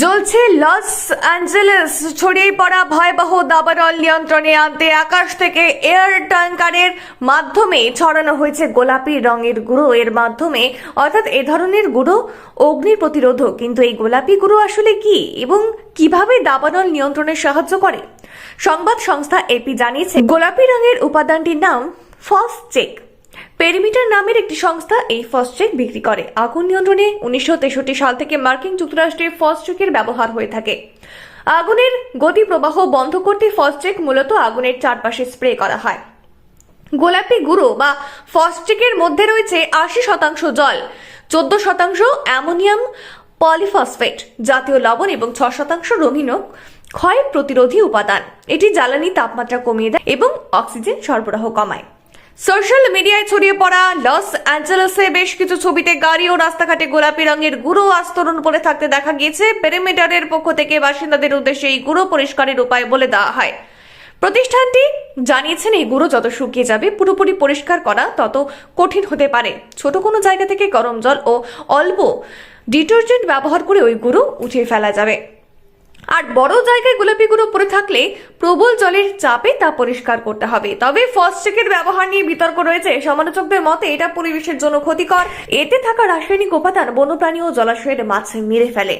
জ্বলছে Los Angeles. ছড়িয়ে পড়া ভয়াবহ দাবানল নিয়ন্ত্রণে আনতে আকাশ থেকে এয়ার ট্যাঙ্কারের মাধ্যমে ছড়ানো হয়েছে গোলাপি রঙের গুঁড়ো। এর মাধ্যমে, অর্থাৎ এ ধরনের গুঁড়ো, অগ্নি প্রতিরোধক। কিন্তু এই গোলাপি গুঁড়ো আসলে কি এবং কীভাবে দাবানল নিয়ন্ত্রণে সাহায্য করে? সংবাদ সংস্থা এপি জানিয়েছে, গোলাপি রঙের উপাদানটির নাম ফস চেক। পেরিমিটার নামের একটি সংস্থা এই ফসচেক বিক্রি করে। আগুন নিয়ন্ত্রণে উনিশশো তেষট্টি সাল থেকে মার্কিন যুক্তরাষ্ট্রে ফসচেকের ব্যবহার হয়ে থাকে। আগুনের গতি প্রবাহ বন্ধ করতে ফসচেক মূলত আগুনের চারপাশে স্প্রে করা হয়। গোলাপি গুঁড়ো বা ফসচেকের মধ্যে রয়েছে আশি শতাংশ জল, চোদ্দ শতাংশ অ্যামোনিয়াম পলিফসফেট, জাতীয় লবণ এবং ছ শতাংশ রঙিন ক্ষয় প্রতিরোধী উপাদান। এটি জ্বালানি তাপমাত্রা কমিয়ে দেয় এবং অক্সিজেন সরবরাহ কমায়। সোশ্যাল মিডিয়ায় ছড়িয়ে পড়া লস অ্যাঞ্জেলেসে বেশ কিছু ছবিতে গাড়ি ও রাস্তাঘাটে গোলাপি রঙের গুঁড়ো আস্তরণ পড়ে থাকতে দেখা গিয়েছে। পেরিমিটারের পক্ষ থেকে বাসিন্দাদের উদ্দেশ্যে এই গুঁড়ো পরিষ্কারের উপায় বলে দেওয়া হয়। প্রতিষ্ঠানটি জানিয়েছেন, এই গুঁড়ো যত শুকিয়ে যাবে, পুরোপুরি পরিষ্কার করা তত কঠিন হতে পারে। ছোট কোনো জায়গা থেকে গরম জল ও অল্প ডিটারজেন্ট ব্যবহার করে ওই গুঁড়ো উঠিয়ে ফেলা যাবে। আর বড় জায়গায় গোলাপি গুঁড়ো পরে থাকলে প্রবল জলের চাপে তা পরিষ্কার করতে হবে। তবে ফসচেকের ব্যবহার নিয়ে বিতর্ক রয়েছে। সমালোচকদের মতে এটা পরিবেশের জন্য ক্ষতিকর। এতে থাকা রাসায়নিক উপাদান, বন্যপ্রাণী ও জলাশয়ের মাছ মেরে ফেলে।